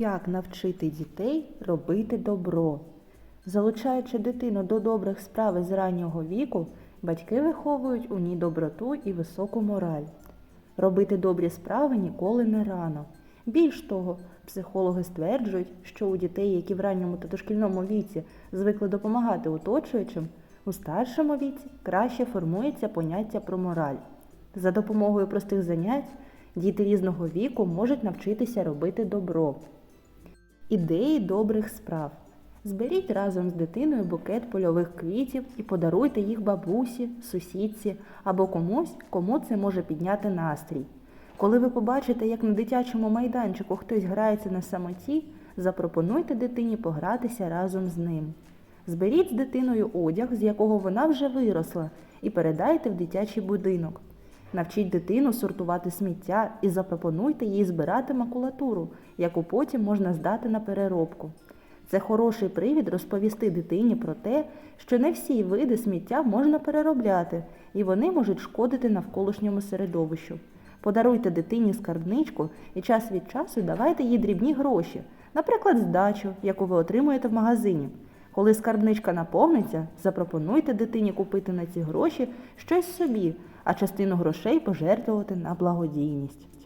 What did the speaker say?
Як навчити дітей робити добро? Залучаючи дитину до добрих справ з раннього віку, батьки виховують у ній доброту і високу мораль. Робити добрі справи ніколи не рано. Більш того, психологи стверджують, що у дітей, які в ранньому та дошкільному віці звикли допомагати оточуючим, у старшому віці краще формується поняття про мораль. За допомогою простих занять діти різного віку можуть навчитися робити добро. Ідеї добрих справ. Зберіть разом з дитиною букет польових квітів і подаруйте їх бабусі, сусідці або комусь, кому це може підняти настрій. Коли ви побачите, як на дитячому майданчику хтось грається на самоті, запропонуйте дитині погратися разом з ним. Зберіть з дитиною одяг, з якого вона вже виросла, і передайте в дитячий будинок. Навчіть дитину сортувати сміття і запропонуйте їй збирати макулатуру, яку потім можна здати на переробку. Це хороший привід розповісти дитині про те, що не всі види сміття можна переробляти, і вони можуть шкодити навколишньому середовищу. Подаруйте дитині скарбничку і час від часу давайте їй дрібні гроші, наприклад, здачу, яку ви отримуєте в магазині. Коли скарбничка наповниться, запропонуйте дитині купити на ці гроші щось собі, а частину грошей пожертвувати на благодійність.